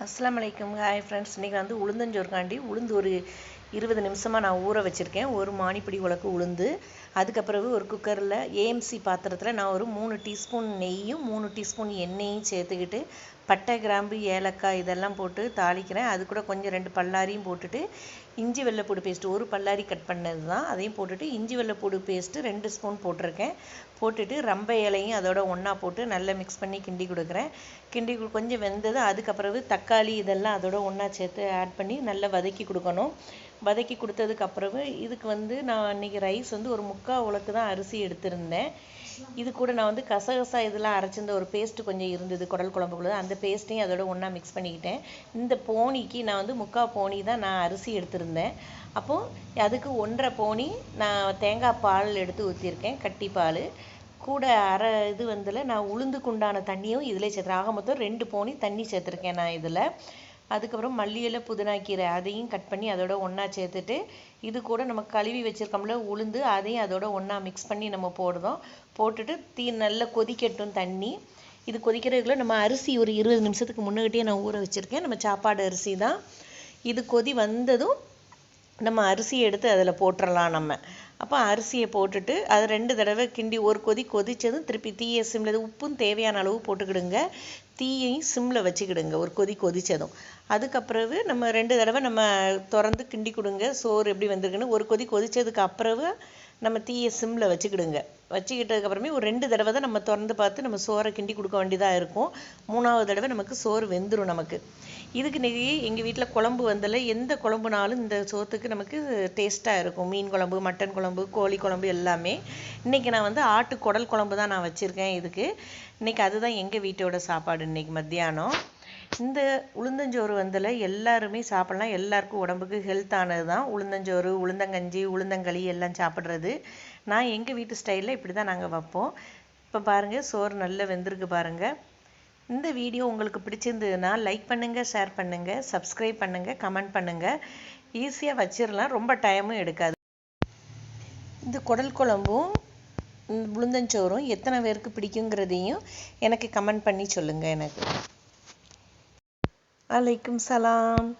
அஸ்லாம் வலைக்கம் hi friends இன்றைக்கி வந்து உளுந்தஞ்சோறுக்காண்டி உளுந்து ஒரு இருபது நிமிஷமாக நான் ஊற வச்சுருக்கேன். ஒரு மானிப்பிடி உலக்கு உளுந்து. அதுக்கப்புறவு ஒரு குக்கரில் ஏஎம்சி பாத்திரத்தில் நான் ஒரு மூணு டீஸ்பூன் நெய்யும் மூணு டீஸ்பூன் எண்ணெயும் சேர்த்துக்கிட்டு பட்டை கிராம்பு ஏலக்காய் இதெல்லாம் போட்டு தாளிக்கிறேன். அது கூட கொஞ்சம் ரெண்டு பல்லாரியும் போட்டுட்டு இஞ்சி வெள்ளைப்பூடு பேஸ்ட்டு ஒரு பல்லாரி கட் பண்ணது தான். அதையும் போட்டுட்டு இஞ்சி வெள்ளைப்பூடு பேஸ்ட்டு ரெண்டு ஸ்பூன் போட்டிருக்கேன். போட்டுட்டு ரம்ப இலையும் அதோட ஒன்றா போட்டு நல்லா மிக்ஸ் பண்ணி கிண்டி கொடுக்குறேன். கிண்டி கொஞ்சம் வெந்தது அதுக்கப்புறவு தக்காளி இதெல்லாம் அதோட ஒன்றா சேர்த்து ஆட் பண்ணி நல்லா வதக்கி கொடுக்கணும். வதக்கி கொடுத்ததுக்கு அப்புறவு இதுக்கு வந்து நான் இன்றைக்கி ரைஸ் வந்து ஒரு முக்கால் உலக்கு தான் அரிசி எடுத்திருந்தேன். இது கூட நான் வந்து கசகசா இதெல்லாம் அரைச்சிருந்த ஒரு பேஸ்ட்டு கொஞ்சம் இருந்தது குடல் குழம்புக்குள்ள அந்த பேஸ்ட்டையும் அதோட ஒன்றா மிக்ஸ் பண்ணிக்கிட்டேன். இந்த போனிக்கு நான் வந்து முக்கால் போனி தான் நான் அரிசி எடுத்திருந்தேன். அப்போது அதுக்கு ஒன்றரை போனி நான் தேங்காய் பால் எடுத்து ஊற்றிருக்கேன் கட்டி பால். கூட அரை இது வந்துல நான் உளுந்துக்குண்டான தண்ணியும் இதில் சேர்த்துறேன். ஆக மொத்தம் ரெண்டு போனி தண்ணி சேர்த்துருக்கேன் நான் இதில். அதுக்கப்புறம் மல்லி இலை அதையும் கட் பண்ணி அதோட ஒன்றா சேர்த்துட்டு இது கூட நம்ம கழுவி வச்சுருக்கோம்ல உளுந்து அதையும் அதோட ஒன்றா மிக்ஸ் பண்ணி நம்ம போடுறோம். போட்டுட்டு தீ நல்லா கொதிக்கட்டும் தண்ணி. இது கொதிக்கிறதுக்குள்ள நம்ம அரிசி ஒரு இருபது நிமிஷத்துக்கு முன்னாடியே நான் ஊற வச்சுருக்கேன். நம்ம சாப்பாடு அரிசி தான். இது கொதி வந்ததும் நம்ம அரிசியை எடுத்து அதில் போட்டுடலாம் நம்ம. அப்போ அரிசியை போட்டுட்டு அதை ரெண்டு தடவை கிண்டி ஒரு கொதி கொதித்ததும் திருப்பி தீயை சிம்மில் உப்பும் தேவையான அளவு போட்டுக்கிடுங்க. தீயையும் சிம்மில் வச்சுக்கிடுங்க. ஒரு கொதி கொதித்ததும் அதுக்கப்புறவு நம்ம ரெண்டு தடவை நம்ம திறந்து கிண்டி கொடுங்க. சோறு எப்படி வந்திருக்குன்னு ஒரு கொதி கொதித்ததுக்கு அப்புறவு நம்ம தீயை சிம்மில் வச்சுக்கிடுங்க. வச்சுக்கிட்டதுக்கப்புறமே ஒரு ரெண்டு தடவை தான் நம்ம திறந்து பார்த்து நம்ம சோறை கிண்டி கொடுக்க வேண்டியதாக இருக்கும். மூணாவது தடவை நமக்கு சோறு வெந்துடும் நமக்கு. இதுக்கு நிறைய எங்கள் வீட்டில் குழம்பு வந்தல எந்த குழம்புனாலும் இந்த சோத்துக்கு நமக்கு டேஸ்ட்டாக இருக்கும். மீன் குழம்பு மட்டன் குழம்பு கோழி குழம்பு எல்லாமே. இன்றைக்கி நான் வந்து ஆட்டு குடல் குழம்பு தான் நான் வச்சுருக்கேன் இதுக்கு. இன்றைக்கி அதுதான் எங்கள் வீட்டோட சாப்பாடு இன்றைக்கி மத்தியானம். இந்த உளுந்தஞ்சோறு வந்தில் எல்லாருமே சாப்பிட்லாம். எல்லாருக்கும் உடம்புக்கு ஹெல்த்தானது தான் உளுந்தஞ்சோறு உளுந்தங்கஞ்சி உளுந்தங்களி எல்லாம் சாப்பிட்றது. நான் எங்கள் வீட்டு ஸ்டைலில் இப்படி தான் நாங்கள் வைப்போம். இப்போ பாருங்கள் சோறு நல்லா வெந்திருக்கு பாருங்கள் இந்த வீடியோ உங்களுக்கு பிடிச்சிருந்ததுன்னா லைக் பண்ணுங்கள் ஷேர் பண்ணுங்கள் சப்ஸ்கிரைப் பண்ணுங்கள் கமெண்ட் பண்ணுங்கள் ஈஸியாக வச்சிடலாம் ரொம்ப டைமும் எடுக்காது. இந்த குடல் குழம்பும் உளுந்தஞ்சோறும் எத்தனை பேருக்கு பிடிக்குங்கிறதையும் எனக்கு கமெண்ட் பண்ணி சொல்லுங்கள் எனக்கு. Alaikum salam.